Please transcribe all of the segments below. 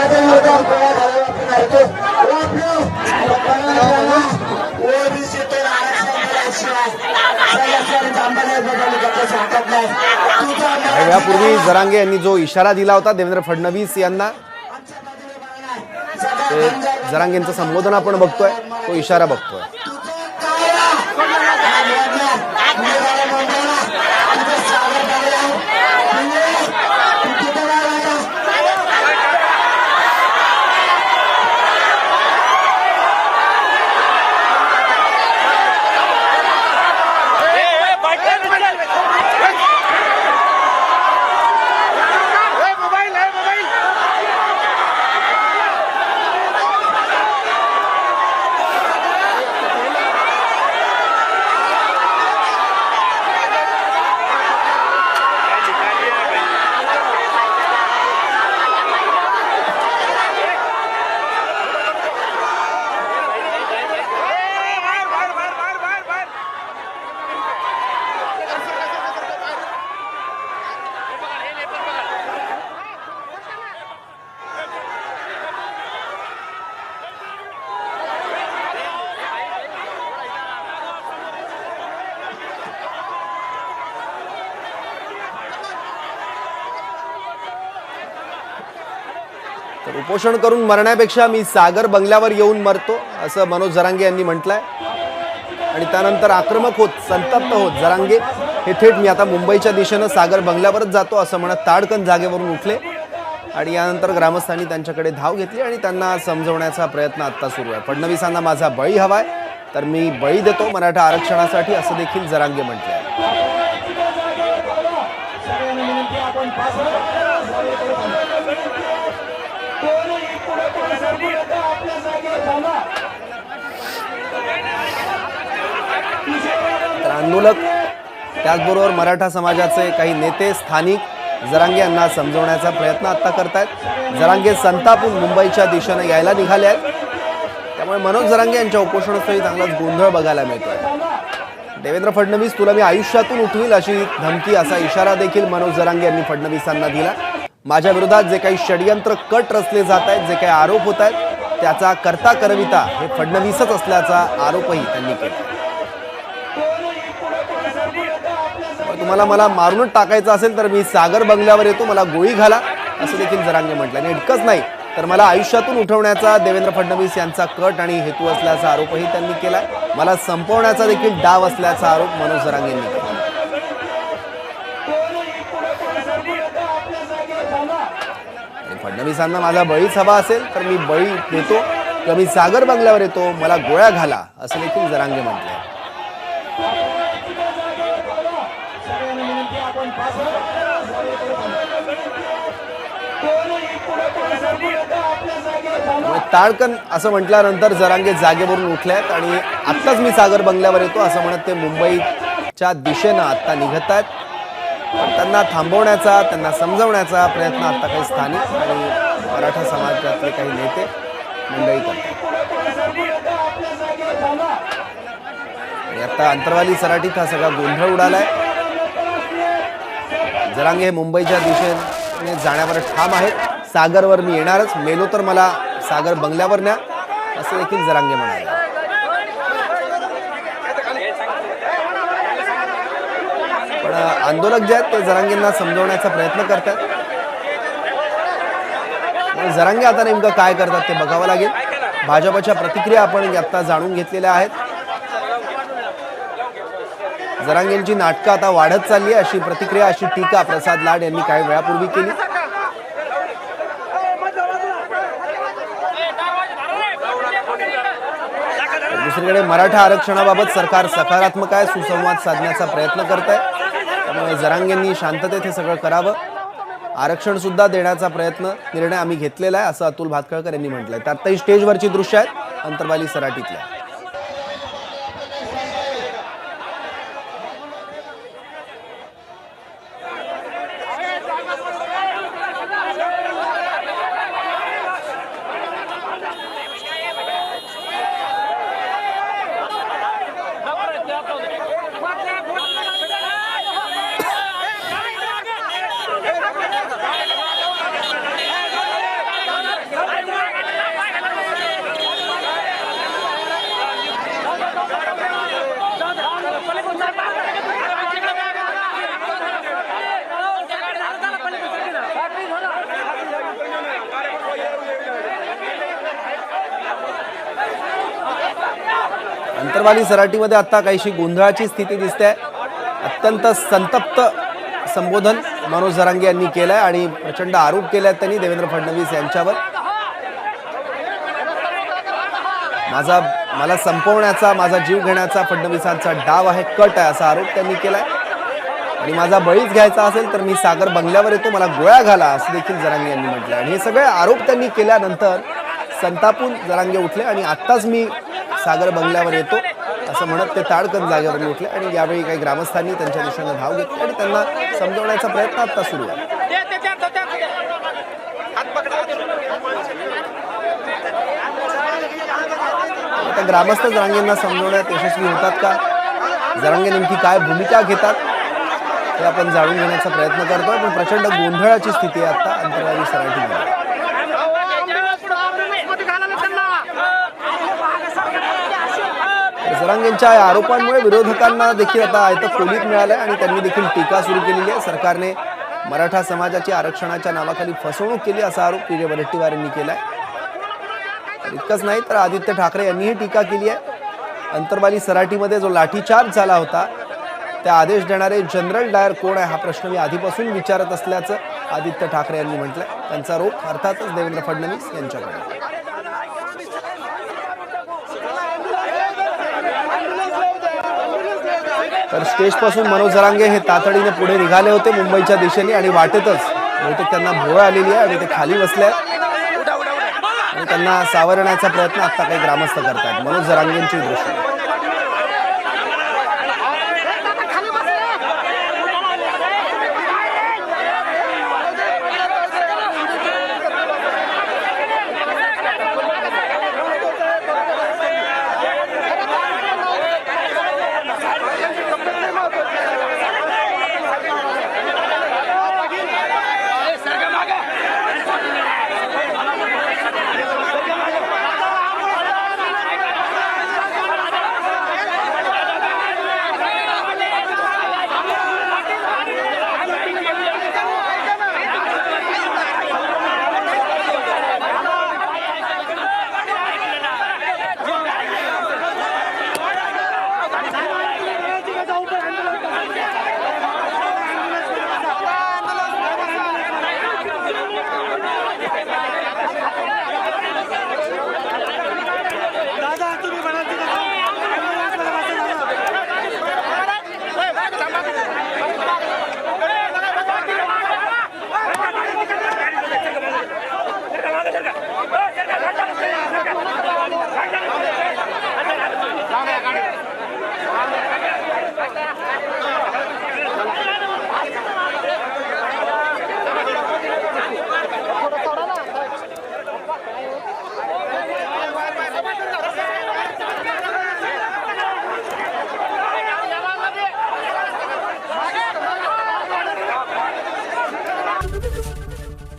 काही वेळापूर्वी जरांगे यांनी जो इशारा दिला होता देवेंद्र फडणवीस यांना जरांगेंचं संबोधन आपण बघतोय तो इशारा बघतोय. तर उपोषण करून मरण्यापेक्षा मी सागर बंगल्यावर येऊन मरतो असं मनोज जरांगे यांनी म्हटलंय. आणि त्यानंतर आक्रमक होत संतप्त होत जरांगे. हे थेट मी आता मुंबईच्या दिशेनं सागर बंगल्यावरच जातो असं म्हणत ताडकन जागेवरून उठले. आणि यानंतर ग्रामस्थांनी त्यांच्याकडे धाव घेतली आणि त्यांना समजवण्याचा प्रयत्न आत्ता सुरू आहे. फडणवीसांना माझा बळी हवाय तर मी बळी देतो मराठा आरक्षणासाठी असं देखील जरांगे म्हटलंय तर आंदोलक त्याचबरोबर मराठा समाजाचे काही नेते स्थानिक जरांगे यांना समजवण्याचा प्रयत्न आता करतायत. जरांगे संतापून मुंबईच्या दिशेनं यायला निघाले आहेत. त्यामुळे मनोज जरांगे यांच्या उपोषणस्थळी चांगलाच गोंधळ बघायला मिळतोय. देवेंद्र फडणवीस तुला मी आयुष्यातून उठवील अशी धमकी असा इशारा देखील मनोज जरांगे यांनी फडणवीसांना दिला. माझ्या विरोधात जे काही षडयंत्र कट रचले जात आहेत जे काही आरोप होत आहेत त्याचा करता करविता हे फडणवीसच असल्याचा आरोपही त्यांनी केला. तुम्हाला मला मारूनच टाकायचं असेल तर मी सागर बंगल्यावर येतो मला गोळी घाला असं देखील जरांगे म्हटलं. आणि इतकंच नाही तर मला आयुष्यातून उठवण्याचा देवेंद्र फडणवीस यांचा कट आणि हेतू असल्याचा आरोपही त्यांनी केला. मला संपवण्याचा देखील डाव असल्याचा आरोप मनोज जरांगेंनी केला. फडणवीसांना माझा बळीच हवा असेल तर मी बळी देतो किंवा मी सागर बंगल्यावर येतो मला गोळ्या घाला असं देखील जरांगे म्हटलंय ताळकन असं म्हटल्यानंतर जरांगे जागेवरून उठल्यात आणि आत्ताच मी सागर बंगल्यावर येतो असं म्हणत ते मुंबईच्या दिशेनं आत्ता निघत आहेत त्यांना थांबवण्याचा त्यांना समजवण्याचा प्रयत्न आता काही स्थानिक आणि मराठा समाजातले काही नेते मंडळी करतात. आता अंतरवाली सराटीत हा सगळा गोंधळ उडालाय. जरांगे हे मुंबईच्या दिशेने जाण्यावर ठाम आहेत. सागरवर मी येणारच. मेलो तर मला सागर बंगल्यावर न्या असं देखील जरांगे म्हणाले. पण आंदोलक जे आहेत ते जरांगेंना समजवण्याचा प्रयत्न करतात. जरांगे आता नेमकं काय करतात ते बघावं लागेल. भाजपच्या प्रतिक्रिया आपण आता जाणून घेतलेल्या आहेत. जरांगेंची नाटकं आता वाढत चालली आहे. अशी प्रतिक्रिया अशी टीका प्रसाद लाड यांनी काही वेळापूर्वी केली. दुसरीकडे मराठा आरक्षणाबाबत सरकार सकारात्मक आहे सुसंवाद साधण्याचा प्रयत्न करत आहे. त्यामुळे जरांगेंनी शांततेत हे सगळं करावं. आरक्षणसुद्धा देण्याचा प्रयत्न निर्णय आम्ही घेतलेला आहे असं अतुल भातखळकर यांनी म्हटलं आहे आत्ताही स्टेजवरची दृश्य आहेत अंतरवाली सराटीतल्या. अंतरवाली सराटीमध्ये आता काहीशी गोंधळाची स्थिती दिसते. अत्यंत संतप्त संबोधन मनोज जरांगे यांनी केलंय आणि प्रचंड आरोप केला आहेत त्यांनी देवेंद्र फडणवीस यांच्यावर. माझा मला संपवण्याचा माझा जीव घेण्याचा फडणवीसांचा डाव आहे कट आहे असा आरोप त्यांनी केलाय. आणि माझा बळीच घ्यायचा असेल तर मी सागर बंगल्यावर येतो मला गोळ्या घाला असं देखील जरांगे यांनी म्हटलं आणि हे सगळे आरोप त्यांनी केल्यानंतर संतापून जरांगे उठले आणि आत्ताच मी सागर बंगल्यावर येतो असं म्हणत ते ताडकन जागेवर उठले आणि यावेळी काही ग्रामस्थांनी त्यांच्या दिशेने धाव घेतली आणि त्यांना समजवण्याचा प्रयत्न आता सुरू आहे. आता ग्रामस्थ जरांगेंना समजवण्यात यशस्वी होतात का? जरांगे नेमकी काय भूमिका घेतात हे आपण जाणून घेण्याचा प्रयत्न करतोय पण प्रचंड गोंधळाची स्थिती आहे आता अंतर्वादी सराठी यांच्या या आरोपांमुळे विरोधकांना देखील आता आयतं खोलीत मिळालंय आणि त्यांनी देखील टीका सुरू केलेली आहे. सरकारने मराठा समाजाची आरक्षणाच्या नावाखाली फसवणूक केली असा आरोप विजय वडेट्टीवार यांनी केला आहे इतकंच नाही तर आदित्य ठाकरे यांनीही टीका केली आहे. अंतरवाली सराटीमध्ये जो लाठीचार्ज झाला होता त्या आदेश देणारे जनरल डायर कोण आहे हा प्रश्न मी आधीपासून विचारत असल्याचं आदित्य ठाकरे यांनी म्हटलं त्यांचा रोख अर्थातच देवेंद्र फडणवीस यांच्याकडे. तर स्टेजपासून मनोज जरांगे हे तातडीने पुढे निघाले होते मुंबईच्या दिशेने आणि वाटेतच बहुतेक त्यांना भोळ आलेली आहे आणि ते खाली बसले आहेत. आणि त्यांना सावरण्याचा प्रयत्न आता काही ग्रामस्थ करतात मनोज जरांगेंची दृष्टी.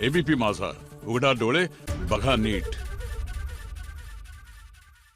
एबीपी माझा उघडा डोळे बघा नीट.